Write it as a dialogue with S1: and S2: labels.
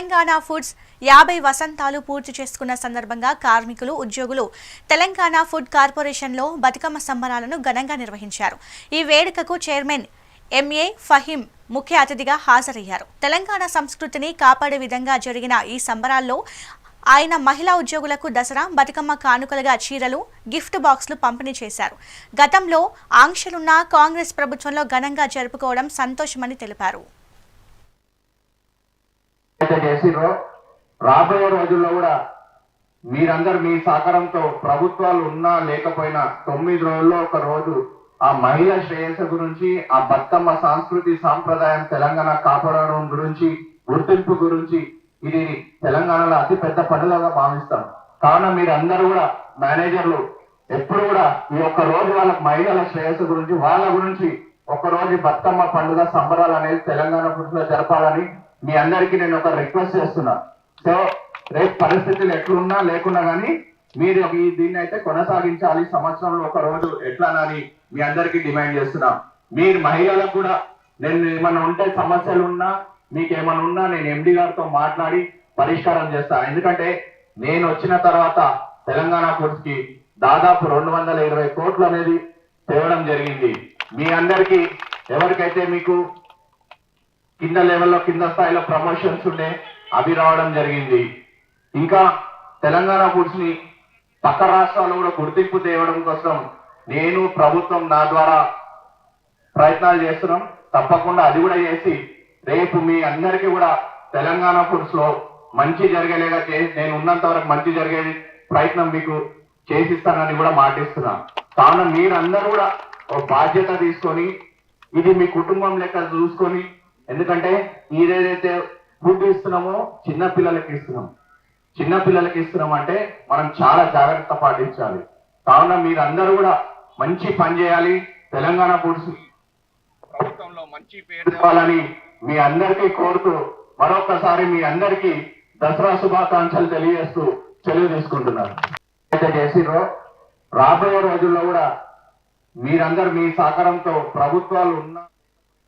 S1: Telangana foods యాభై వసంతాలు పూర్తి చేసుకున్న సందర్భంగా కార్మికులు ఉద్యోగులు తెలంగాణ ఫుడ్ కార్పొరేషన్లో బతుకమ్మ సంబరాలను ఘనంగా నిర్వహించారు. ఈ వేడుకకు చైర్మన్ ఎంఏ ఫహీం ముఖ్య అతిథిగా హాజరయ్యారు. తెలంగాణ సంస్కృతిని కాపాడే విధంగా జరిగిన ఈ సంబరాల్లో ఆయన మహిళా ఉద్యోగులకు దసరా బతుకమ్మ కానుకలుగా చీరలు గిఫ్ట్ బాక్సులు పంపిణీ చేశారు. గతంలో ఆంక్షలున్న కాంగ్రెస్ ప్రభుత్వంలో ఘనంగా జరుపుకోవడం సంతోషమని తెలిపారు.
S2: అయితే రాబోయే రోజుల్లో కూడా మీరందరు మీ సహకారంతో ప్రభుత్వాలు ఉన్నా లేకపోయినా తొమ్మిది రోజుల్లో ఒక రోజు ఆ మహిళ శ్రేయస్సు గురించి ఆ బతుకమ్మ సాంస్కృతి సాంప్రదాయం తెలంగాణ కాపాడడం గురించి గుర్తింపు గురించి ఇది తెలంగాణలో అతి పెద్ద పనులుగా భావిస్తాం. కావున మీరందరూ కూడా మేనేజర్లు ఎప్పుడు కూడా ఈ ఒక్క రోజు వాళ్ళ మహిళల శ్రేయస్సు గురించి వాళ్ళ గురించి ఒక రోజు ఈ బతుకమ్మ పండుగ సంబరాలు అనేది తెలంగాణ పుట్టులో జరపాలని మీ అందరికీ నేను ఒక రిక్వెస్ట్ చేస్తున్నా. సో రేపు పరిస్థితులు ఎట్లున్నా లేకున్నా కానీ మీరు ఈ దీన్ని అయితే కొనసాగించాలి. సంవత్సరంలో ఒక రోజు ఎట్లానని మీ అందరికీ డిమాండ్ చేస్తున్నా. మీరు మహిళలకు కూడా నేను ఏమైనా ఉంటే సమస్యలు ఉన్నా మీకు ఏమైనా ఉన్నా నేను ఎండి గారితో మాట్లాడి పరిష్కారం చేస్తా. ఎందుకంటే నేను వచ్చిన తర్వాత తెలంగాణ ఫుడ్స్ దాదాపు రెండు వందల ఇరవై కోట్లు అనేది తేవడం జరిగింది. మీ అందరికీ ఎవరికైతే మీకు కింద లెవెల్లో కింద స్థాయిలో ప్రమోషన్స్ ఉండే అవి రావడం జరిగింది. ఇంకా తెలంగాణ ఫుడ్స్ని పక్క రాష్ట్రాల్లో కూడా గుర్తింపు తేవడం కోసం నేను ప్రభుత్వం నా ద్వారా ప్రయత్నాలు చేస్తున్నాం. తప్పకుండా అది కూడా చేసి రేపు మీ అందరికీ కూడా తెలంగాణ ఫుడ్స్లో మంచి జరిగేలాగా నేను ఉన్నంత వరకు మంచి జరిగే ప్రయత్నం మీకు చేసిస్తానని కూడా మాటిస్తున్నా. కావున మీరందరూ కూడా ఒక బాధ్యత తీసుకొని ఇది మీ కుటుంబం లెక్క చూసుకొని ఎందుకంటే ఏదైతే ఫుడ్ ఇస్తున్నామో చిన్న పిల్లలకి ఇస్తున్నాం. చిన్న పిల్లలకి ఇస్తున్నాం అంటే మనం చాలా జాగ్రత్త పాటించాలి. కావున మీరందరూ కూడా మంచి పని చేయాలి. తెలంగాణ ఫుడ్స్ ప్రభుత్వంలో మంచి పేరు తేవాలని మీ అందరికీ కోరుతూ మరొకసారి మీ అందరికీ దసరా శుభాకాంక్షలు తెలియజేస్తూ సెలవు తీసుకుంటున్నాను. అయితే చేసిర్రో రాబోయే రోజుల్లో కూడా మీరందరూ మీ సహకారంతో ప్రభుత్వాలు ఉన్న